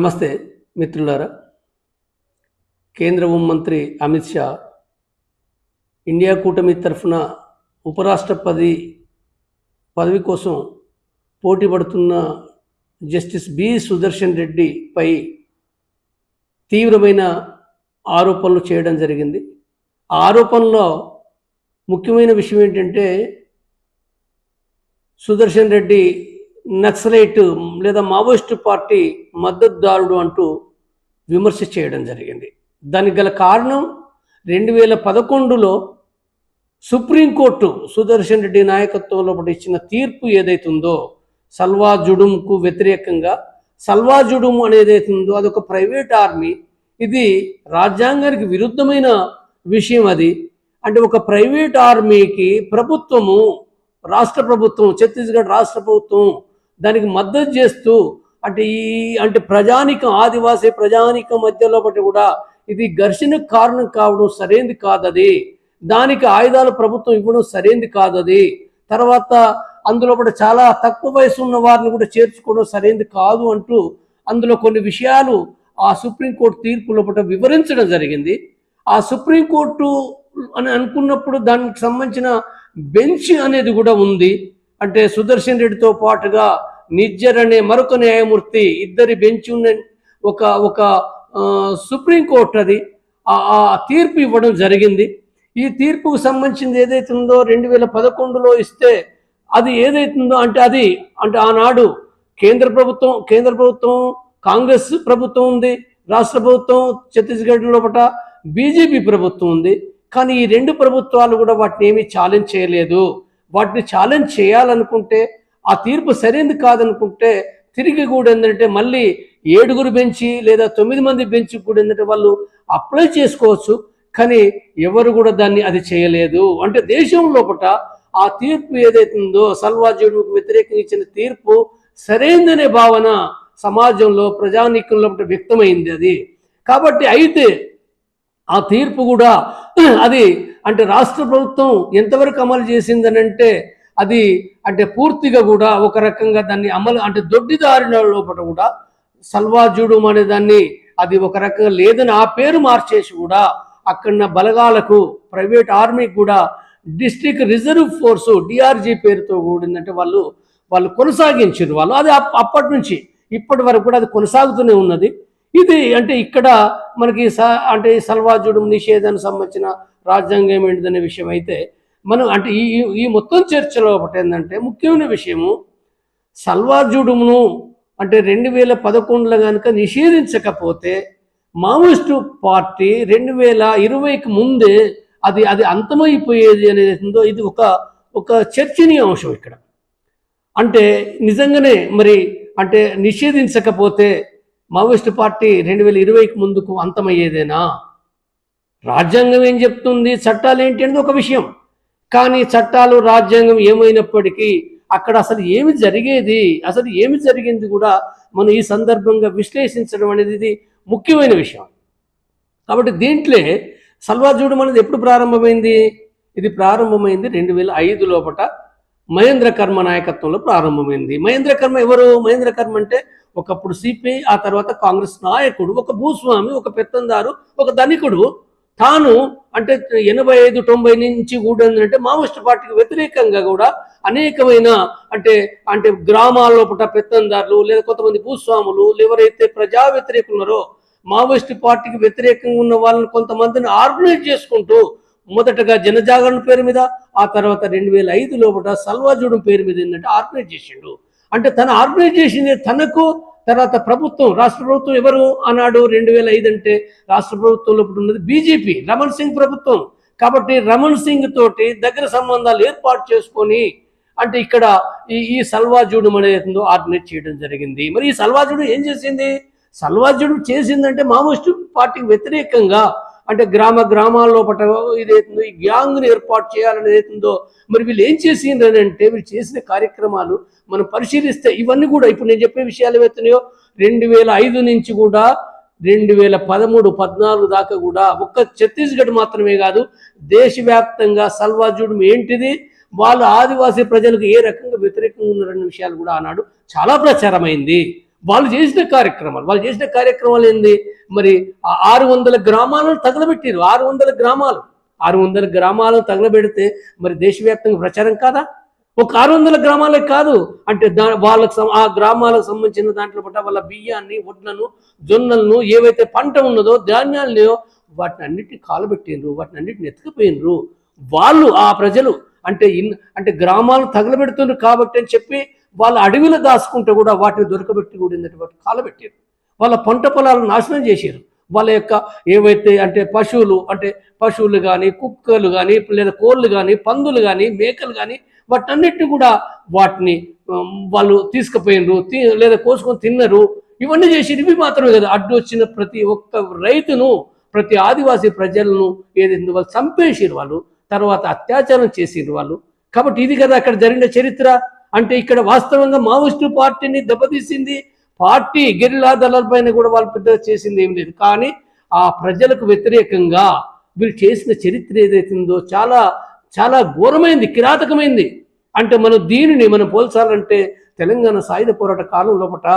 నమస్తే మిత్రులారా. కేంద్ర హోంమంత్రి అమిత్ షా ఇండియా కూటమి తరఫున ఉపరాష్ట్రపతి పదవి కోసం పోటీ పడుతున్న జస్టిస్ బి సుదర్శన్ రెడ్డిపై తీవ్రమైన ఆరోపణలు చేయడం జరిగింది. ఆ ఆరోపణలో ముఖ్యమైన విషయం ఏంటంటే సుదర్శన్ రెడ్డి నక్సలైట్ లేదా మావోయిస్టు పార్టీ మద్దతుదారుడు అంటూ విమర్శ చేయడం జరిగింది. దానికి గల కారణం రెండు వేల పదకొండులో సుప్రీంకోర్టు సుదర్శన్ రెడ్డి నాయకత్వంలో ఇచ్చిన తీర్పు ఏదైతుందో సల్వా జుడుంకు వ్యతిరేకంగా సల్వా జుడుం అనేది ఉందో అదొక ప్రైవేట్ ఆర్మీ ఇది రాజ్యాంగానికి విరుద్ధమైన విషయం అది. అంటే ఒక ప్రైవేట్ ఆర్మీకి ప్రభుత్వము రాష్ట్ర ప్రభుత్వం ఛత్తీస్గఢ్ రాష్ట్ర ప్రభుత్వం దానికి మద్దతు చేస్తూ అంటే ఈ అంటే ప్రజానికం ఆదివాసీ ప్రజానికం మధ్యలో బట్టి కూడా ఇది ఘర్షణకు కారణం కావడం సరైనది కాదది. దానికి ఆయుధాలు ప్రభుత్వం ఇవ్వడం సరైనది కాదది. తర్వాత అందులో కూడా చాలా తక్కువ వయసు ఉన్న వారిని కూడా చేర్చుకోవడం సరైనది కాదు అంటూ అందులో కొన్ని విషయాలు ఆ సుప్రీంకోర్టు తీర్పులో పట్ల వివరించడం జరిగింది. ఆ సుప్రీంకోర్టు అని అనుకున్నప్పుడు దానికి సంబంధించిన బెంచ్ అనేది కూడా ఉంది. అంటే సుదర్శన్ రెడ్డితో పాటుగా నిజ్జర్ అనే మరొక న్యాయమూర్తి ఇద్దరి బెంచ్ ఉన్న ఒక ఒక సుప్రీంకోర్టు అది. ఆ ఆ తీర్పు ఇవ్వడం జరిగింది. ఈ తీర్పుకు సంబంధించింది ఏదైతే ఉందో రెండు వేల పదకొండులో ఇస్తే అది ఏదైతుందో అంటే అది అంటే ఆనాడు కేంద్ర ప్రభుత్వం కేంద్ర ప్రభుత్వం కాంగ్రెస్ ప్రభుత్వం ఉంది రాష్ట్ర ప్రభుత్వం ఛత్తీస్గఢ్ లోపల బీజేపీ ప్రభుత్వం ఉంది. కానీ ఈ రెండు ప్రభుత్వాలు కూడా వాటిని ఏమీ ఛాలెంజ్ చేయలేదు. వాటిని ఛాలెంజ్ చేయాలనుకుంటే ఆ తీర్పు సరైనది కాదనుకుంటే తిరిగి కూడా ఏంటంటే మళ్ళీ ఏడుగురు బెంచి లేదా తొమ్మిది మంది బెంచ్ కూడా ఏంటంటే వాళ్ళు అప్లై చేసుకోవచ్చు కానీ ఎవరు కూడా దాన్ని అది చేయలేదు. అంటే దేశం లోపల ఆ తీర్పు ఏదైతే ఉందో సల్వాజుడుకు వ్యతిరేకంగా ఇచ్చిన తీర్పు సరైందనే భావన సమాజంలో ప్రజానీకంలో వ్యక్తమైంది అది. కాబట్టి అయితే ఆ తీర్పు కూడా అది అంటే రాష్ట్ర ప్రభుత్వం ఎంతవరకు అమలు చేసిందనంటే అది అంటే పూర్తిగా కూడా ఒక రకంగా దాన్ని అమలు అంటే దొడ్డిదారిన లోపల కూడా సల్వాజుడు అనే దాన్ని అది ఒక రకంగా లేదని ఆ పేరు మార్చేసి కూడా అక్కడ బలగాలకు ప్రైవేట్ ఆర్మీకి కూడా డిస్ట్రిక్ట్ రిజర్వ్ ఫోర్సు డిఆర్జీ పేరుతో కూడిందంటే వాళ్ళు వాళ్ళు కొనసాగించారు వాళ్ళు. అది అప్పటి నుంచి ఇప్పటి వరకు కూడా అది కొనసాగుతూనే ఉన్నది. ఇది అంటే ఇక్కడ మనకి స అంటే ఈ సల్వాజుడు నిషేధానికి సంబంధించిన రాజ్యాంగం ఏంటిదనే విషయం అయితే మనం అంటే ఈ ఈ- మొత్తం చర్చలో ఒకటి ఏంటంటే ముఖ్యమైన విషయము సల్వాజుడుమును అంటే రెండు వేల పదకొండులో కనుక నిషేధించకపోతే మావోయిస్టు పార్టీ రెండు వేల ఇరవైకి ముందే అది అది అంతమైపోయేది అనేది ఉందో ఇది ఒక ఒక చర్చనీయ అంశం ఇక్కడ. అంటే నిజంగానే మరి అంటే నిషేధించకపోతే మావోయిస్టు పార్టీ రెండు వేల ఇరవైకి ముందుకు అంతమయ్యేదేనా? రాజ్యాంగం ఏం చెప్తుంది? చట్టాలు ఏంటి అనేది ఒక విషయం. కానీ చట్టాలు రాజ్యాంగం ఏమైనప్పటికీ అక్కడ అసలు ఏమి జరిగేది? అసలు ఏమి జరిగింది కూడా మనం ఈ సందర్భంగా విశ్లేషించడం అనేది ఇది ముఖ్యమైన విషయం. కాబట్టి దీంట్లో సల్వాజూడం అనేది ఎప్పుడు ప్రారంభమైంది? ఇది ప్రారంభమైంది రెండు వేల ఐదు లోపట మహేంద్ర కర్మ నాయకత్వంలో ప్రారంభమైంది. మహేంద్ర కర్మ ఎవరు? మహేంద్ర కర్మ అంటే ఒకప్పుడు సిపిఐ ఆ తర్వాత కాంగ్రెస్ నాయకుడు ఒక భూస్వామి ఒక పెత్తందారు ఒక ధనికుడు. తాను అంటే ఎనభై ఐదు తొంభై నుంచి కూడా ఏంటంటే మావోయిస్ట్ పార్టీకి వ్యతిరేకంగా కూడా అనేకమైన అంటే అంటే గ్రామాల్లో పుట్ట పెత్తందారులు లేదా కొంతమంది భూస్వాములు ఎవరైతే ప్రజా వ్యతిరేకులున్నారో మావోయిస్ట్ పార్టీకి వ్యతిరేకంగా ఉన్న వాళ్ళని కొంతమందిని ఆర్గనైజ్ చేసుకుంటూ మొదటగా జనజాగరణ పేరు మీద ఆ తర్వాత రెండు వేల ఐదు లోపల సల్వాజుడం పేరు మీద ఏంటంటే ఆర్గనైజ్ చేసిండు. అంటే తన ఆర్గనైజ్ చేసింది తనకు తర్వాత ప్రభుత్వం రాష్ట్ర ప్రభుత్వం ఎవరు అన్నాడు రెండు వేల ఐదు అంటే రాష్ట్ర ప్రభుత్వంలో ఇప్పుడు ఉన్నది బీజేపీ రమణ్ సింగ్ ప్రభుత్వం. కాబట్టి రమణ్ సింగ్ తోటి దగ్గర సంబంధాలు ఏర్పాటు చేసుకొని అంటే ఇక్కడ ఈ ఈ సల్వాజుడు అనేది ఆర్డినేట్ చేయడం జరిగింది. మరి ఈ సల్వాజుడు ఏం చేసింది? సల్వాజుడు చేసిందంటే మావోయిస్టు పార్టీకి వ్యతిరేకంగా అంటే గ్రామ గ్రామాల్లో పట ఇదేతుందో ఈ గ్యాంగ్ని ఏర్పాటు చేయాలని ఏతుందో మరి వీళ్ళు ఏం చేసిండ్రు అని అంటే వీళ్ళు చేసిన కార్యక్రమాలు మనం పరిశీలిస్తే ఇవన్నీ కూడా ఇప్పుడు నేను చెప్పే విషయాలు ఏవైతున్నాయో రెండు వేల ఐదు నుంచి కూడా రెండు వేల పదమూడు పద్నాలుగు దాకా కూడా ఒక్క ఛత్తీస్గఢ్ మాత్రమే కాదు దేశవ్యాప్తంగా సల్వాజుడు ఏంటిది వాళ్ళు ఆదివాసీ ప్రజలకు ఏ రకంగా వ్యతిరేకంగా ఉన్నారనే విషయాలు కూడా ఆనాడు చాలా ప్రచారమైంది. వాళ్ళు చేసిన కార్యక్రమాలు వాళ్ళు చేసిన కార్యక్రమాలు ఏంది? మరి ఆ ఆరు వందల గ్రామాలను తగలబెట్టారు ఆరు వందల గ్రామాలు. ఆరు వందల గ్రామాలను తగలబెడితే మరి దేశవ్యాప్తంగా ప్రచారం కాదా? ఒక ఆరు వందల గ్రామాలే కాదు. అంటే దా వాళ్ళకి ఆ గ్రామాలకు సంబంధించిన దాంట్లో పట్ల వాళ్ళ బియ్యాన్ని వడ్లను జొన్నలను ఏవైతే పంట ఉన్నదో ధాన్యాలు వాటిని అన్నిటిని కాలబెట్టిండ్రు వాటిని అన్నిటిని ఎత్తుకుపోయినరు వాళ్ళు ఆ ప్రజలు అంటే ఇన్ అంటే గ్రామాలు తగలబెడుతున్నారు కాబట్టి అని చెప్పి వాళ్ళ అడవిలో దాచుకుంటే కూడా వాటిని దొరకబెట్టి కూడా కాలబెట్టారు వాళ్ళ పంట పొలాలను నాశనం చేశారు. వాళ్ళ యొక్క ఏవైతే అంటే పశువులు అంటే పశువులు కానీ కుక్కలు కానీ లేదా కోళ్ళు కానీ పందులు కానీ మేకలు కానీ వాటన్నిటిని కూడా వాటిని వాళ్ళు తీసుకుపోయినరు లేదా కోసుకొని తిన్నారు. ఇవన్నీ చేసి ఇవి మాత్రమే కదా. అడ్డు వచ్చిన ప్రతి ఒక్క రైతును ప్రతి ఆదివాసీ ప్రజలను ఏదైంది వాళ్ళు చంపేసిరు వాళ్ళు. తర్వాత అత్యాచారం చేసిరు వాళ్ళు. కాబట్టి ఇది కదా అక్కడ జరిగిన చరిత్ర. అంటే ఇక్కడ వాస్తవంగా మావోయిస్టు పార్టీని దెబ్బతీసింది పార్టీ గెరిలా దళాలపైన కూడా వాళ్ళు పెద్ద చేసింది ఏం లేదు. కానీ ఆ ప్రజలకు వ్యతిరేకంగా వీళ్ళు చేసిన చరిత్ర ఏదైతుందో చాలా చాలా ఘోరమైంది కిరాతకమైంది. అంటే మనం దీనిని మనం పోల్చాలంటే తెలంగాణ సాయుధ పోరాట కాలం లోపట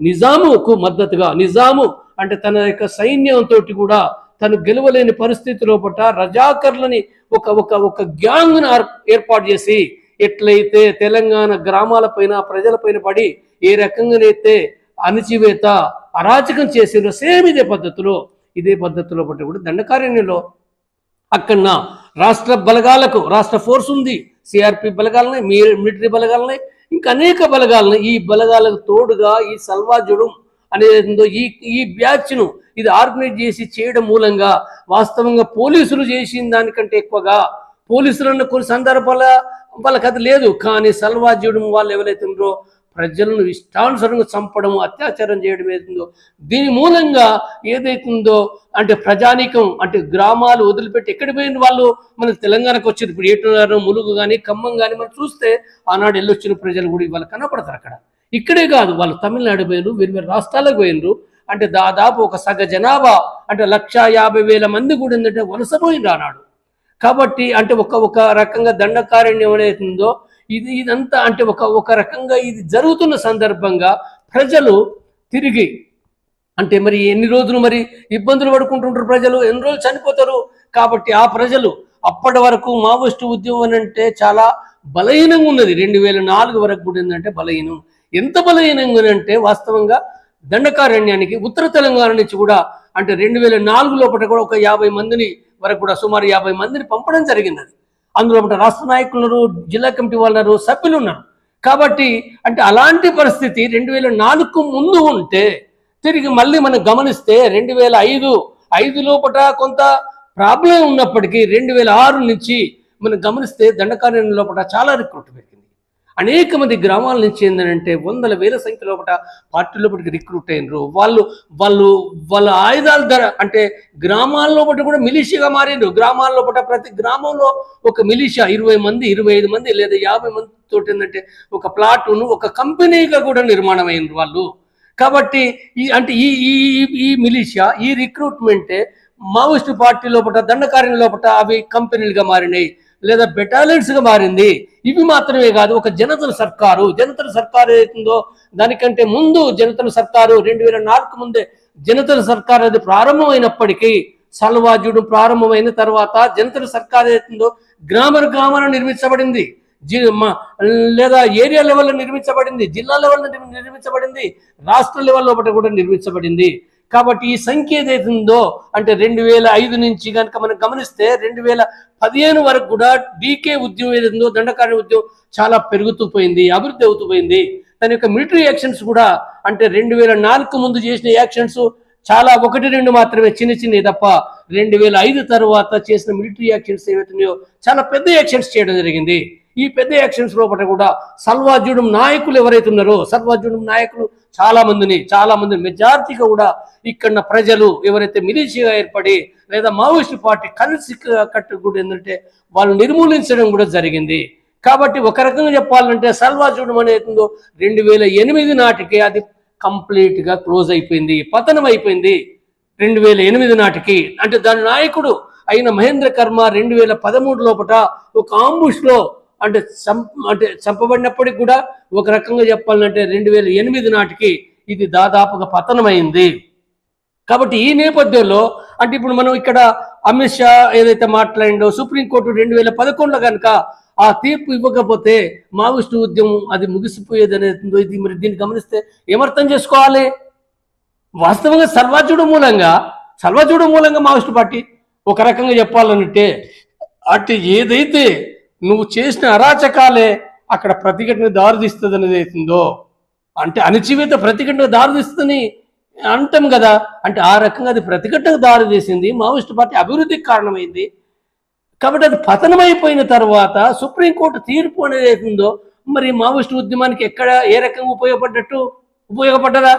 నిజాముకు మద్దతుగా నిజాము అంటే తన యొక్క సైన్యంతో కూడా తను గెలవలేని పరిస్థితి లోపట రజాకర్లని ఒక ఒక ఒక గ్యాంగ్ను ఏర్పాటు చేసి ఎట్లయితే తెలంగాణ గ్రామాలపైన ప్రజలపైన పడి ఏ రకంగానైతే అణచివేత అరాచకం చేసిందో సేమ్ ఇదే పద్ధతిలో ఇదే పద్ధతిలో పట్టి కూడా దండకారణ్యంలో అక్కడ రాష్ట్ర బలగాలకు రాష్ట్ర ఫోర్స్ ఉంది సిఆర్పి బలగాలని మీ- మిలిటరీ బలగాలని ఇంకా అనేక బలగాలని ఈ బలగాలకు తోడుగా ఈ సల్వాజుడం అనేది ఈ ఈ బ్యాచ్ను ఇది ఆర్గనైజ్ చేసి చేయడం మూలంగా వాస్తవంగా పోలీసులు చేసిన దానికంటే ఎక్కువగా పోలీసులన్న కొన్ని సందర్భాల వాళ్ళకి అది లేదు. కానీ సల్వా చేయడం వాళ్ళు ఎవరైతే ఉన్నారో ప్రజలను ఇష్టానుసరంగా చంపడం అత్యాచారం చేయడం ఏదైతుందో దీని మూలంగా ఏదైతుందో అంటే ప్రజానీకం అంటే గ్రామాలు వదిలిపెట్టి ఎక్కడికి పోయిన వాళ్ళు మన తెలంగాణకు వచ్చారు. ఇప్పుడు ఏటున్నారు ములుగు కానీ ఖమ్మం కానీ మనం చూస్తే ఆనాడు వెళ్ళొచ్చిన ప్రజలు కూడా ఇవాళ కనపడతారు అక్కడ. ఇక్కడే కాదు వాళ్ళు తమిళనాడు పోయినరు వేరు వేరు రాష్ట్రాలకు పోయినరు అంటే దాదాపు ఒక సగ జనాభా అంటే లక్ష యాభై వేల మంది కూడా ఏంటంటే వలసపోయినరు ఆనాడు. కాబట్టి అంటే ఒక ఒక రకంగా దండకారణ్యం ఏదైతుందో ఇది ఇదంతా అంటే ఒక ఒక రకంగా ఇది జరుగుతున్న సందర్భంగా ప్రజలు తిరిగి అంటే మరి ఎన్ని రోజులు మరి ఇబ్బందులు పడుకుంటుంటారు ప్రజలు ఎన్ని రోజులు చనిపోతారు? కాబట్టి ఆ ప్రజలు అప్పటి వరకు మావోయిస్టు ఉద్యమం అని అంటే చాలా బలహీనంగా ఉన్నది. రెండు వేల నాలుగు వరకు కూడా ఏంటంటే బలహీనం. ఎంత బలహీనంగా అంటే వాస్తవంగా దండకారణ్యానికి ఉత్తర తెలంగాణ నుంచి కూడా అంటే రెండు వేల నాలుగు లోపల కూడా ఒక యాభై మందిని వరకు కూడా సుమారు యాభై మందిని పంపడం జరిగింది అందులో ఒకటి రాష్ట్ర నాయకులు ఉన్నారు జిల్లా కమిటీ వాళ్ళు సభ్యులు ఉన్నారు. కాబట్టి అంటే అలాంటి పరిస్థితి రెండు వేల నాలుగుకు ముందు ఉంటే తిరిగి మళ్ళీ మనం గమనిస్తే రెండు వేల ఐదు ఐదు లోపట కొంత ప్రాబ్లం ఉన్నప్పటికీ రెండు వేల ఆరు నుంచి మనం గమనిస్తే దండకారణ్యం లోపల చాలా రిక్రూట్ పెరిగింది. అనేక మంది గ్రామాల నుంచి ఏంటంటే వందల వేల సంఖ్య లోపల పార్టీ లోపలికి రిక్రూట్ అయినరు. వాళ్ళు వాళ్ళు వాళ్ళ ఆయుధాల ధర అంటే గ్రామాల్లో లోపల కూడా మిలిషియాగా మారిండ్రు. గ్రామాల్లో లోపల ప్రతి గ్రామంలో ఒక మిలిషియా ఇరవై మంది ఇరవై ఐదు మంది లేదా యాభై మంది తోటి ఏంటంటే ఒక ప్లాటును ఒక కంపెనీగా కూడా నిర్మాణం అయినరు వాళ్ళు. కాబట్టి ఈ అంటే ఈ ఈ ఈ- ఈ మిలిషియా ఈ రిక్రూట్మెంటే మావోయిస్టు పార్టీ లోపల దండకార్యం లోపల అవి కంపెనీలుగా మారినాయి. లేదా బెటాలియన్స్గా మారింది. ఇవి మాత్రమే కాదు ఒక జనతల సర్కారు. జనతల సర్కారు ఏదైతుందో దానికంటే ముందు జనతల సర్కారు రెండు వేల నాలుగు ముందే జనతల సర్కారు అది ప్రారంభమైనప్పటికీ సల్వాజుడు ప్రారంభమైన తర్వాత జనతల సర్కారు ఏదైతుందో గ్రామ గ్రామాన నిర్మించబడింది. మ- లేదా ఏరియా లెవెల్లో నిర్మించబడింది జిల్లా లెవెల్లో నిర్మించబడింది రాష్ట్ర లెవెల్లో ఒకటి కూడా నిర్మించబడింది. కాబట్టి ఈ సంఖ్య ఏదైతుందో అంటే రెండు వేల ఐదు నుంచి కనుక మనం గమనిస్తే రెండు వేల పదిహేను వరకు కూడా డీకే ఉద్యమం ఏదైందో దండకారణ ఉద్యమం చాలా పెరుగుతూ పోయింది అభివృద్ధి అవుతూ పోయింది. దాని యొక్క మిలిటరీ యాక్షన్స్ కూడా అంటే రెండు వేల నాలుగు ముందు చేసిన యాక్షన్స్ చాలా ఒకటి రెండు మాత్రమే చిన్న చిన్నవి తప్ప రెండు వేల ఐదు తర్వాత చేసిన మిలిటరీ యాక్షన్స్ ఏవైతున్నాయో చాలా పెద్ద యాక్షన్స్ చేయడం జరిగింది. ఈ పెద్ద యాక్షన్స్ లోపల కూడా సల్వాజుడం నాయకులు ఎవరైతే ఉన్నారో సల్వాజుడం నాయకులు చాలా మందిని చాలా మంది మెజార్టీగా కూడా ఇక్కడ ప్రజలు ఎవరైతే మిలిషియా ఏర్పడి లేదా మావోయిస్టు పార్టీ కలిసి కట్టు కూడా ఏంటంటే వాళ్ళు నిర్మూలించడం కూడా జరిగింది. కాబట్టి ఒక రకంగా చెప్పాలంటే సల్వాజుడం అనేతుందో రెండు వేల ఎనిమిది నాటికి అది కంప్లీట్గా క్లోజ్ అయిపోయింది పతనం అయిపోయింది. రెండు వేల ఎనిమిది నాటికి అంటే దాని నాయకుడు అయిన మహేంద్ర కర్మ రెండు వేల పదమూడు లోపట ఒక ఆంబుష్లో అంటే చంప అంటే చంపబడినప్పటికి కూడా ఒక రకంగా చెప్పాలంటే రెండు వేల ఎనిమిది నాటికి ఇది దాదాపుగా పతనమైంది. కాబట్టి ఈ నేపథ్యంలో అంటే ఇప్పుడు మనం ఇక్కడ అమిత్ షా ఏదైతే మాట్లాడిండో సుప్రీంకోర్టు రెండు వేల పదకొండులో కనుక ఆ తీర్పు ఇవ్వకపోతే మావోయిస్టు ఉద్యమం అది ముగిసిపోయేది అనేది ఇది మరి దీన్ని గమనిస్తే ఏమర్థం చేసుకోవాలి? వాస్తవంగా సర్వాజుడు మూలంగా సర్వాజుడు మూలంగా మావోయిస్టు పార్టీ ఒక రకంగా చెప్పాలనంటే అటు ఏదైతే నువ్వు చేసిన అరాచకాలే అక్కడ ప్రతిఘటన దారితీస్తుంది అనేది అవుతుందో అంటే అణచివేత ప్రతిఘటన దారితీస్తుందని అంటాం కదా. అంటే ఆ రకంగా అది ప్రతిఘటనకు దారితీసింది మావోయిస్టు పార్టీ అభివృద్ధికి కారణమైంది. కాబట్టి అది పతనమైపోయిన తర్వాత సుప్రీంకోర్టు తీర్పు అనేది అవుతుందో మరి మావోయిస్టు ఉద్యమానికి ఎక్కడ ఏ రకంగా ఉపయోగపడ్డట్టు? ఉపయోగపడ్డదా?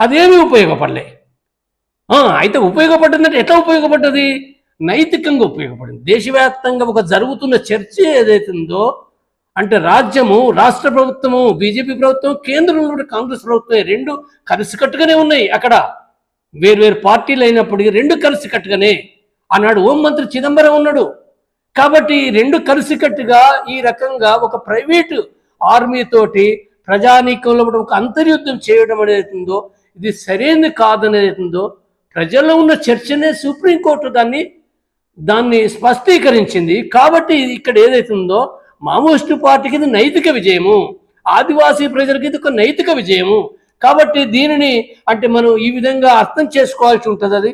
అదేమీ ఉపయోగపడలే. అయితే ఉపయోగపడ్డదంటే ఎట్లా ఉపయోగపడ్డది? నైతికంగా ఉపయోగపడింది. దేశవ్యాప్తంగా ఒక జరుగుతున్న చర్చ ఏదైతుందో అంటే రాజ్యము రాష్ట్ర ప్రభుత్వము బీజేపీ ప్రభుత్వం కేంద్రంలో కాంగ్రెస్ ప్రభుత్వం రెండు రెండు కలిసికట్టుగానే ఉన్నాయి అక్కడ. వేర్వేరు పార్టీలు అయినప్పటికీ రెండు కలిసికట్టుగానే ఆనాడు హోం మంత్రి చిదంబరం ఉన్నాడు. కాబట్టి రెండు రెండు కలిసికట్టుగా ఈ రకంగా ఒక ప్రైవేటు ఆర్మీ తోటి ప్రజానీకంలో కూడా ఒక అంతర్యుద్ధం చేయడం అనేది ఇది సరైనది కాదనేది ఉందో ప్రజల్లో ఉన్న చర్చనే సుప్రీంకోర్టు దాన్ని దాన్ని స్పష్టీకరించింది. కాబట్టి ఇది ఇక్కడ ఏదైతుందో ఉందో మావోయిస్టు పార్టీకి ఇది నైతిక విజయము. ఆదివాసీ ప్రజలకి ఇది ఒక నైతిక విజయము. కాబట్టి దీనిని అంటే మనం ఈ విధంగా అర్థం చేసుకోవాల్సి ఉంటుంది అది.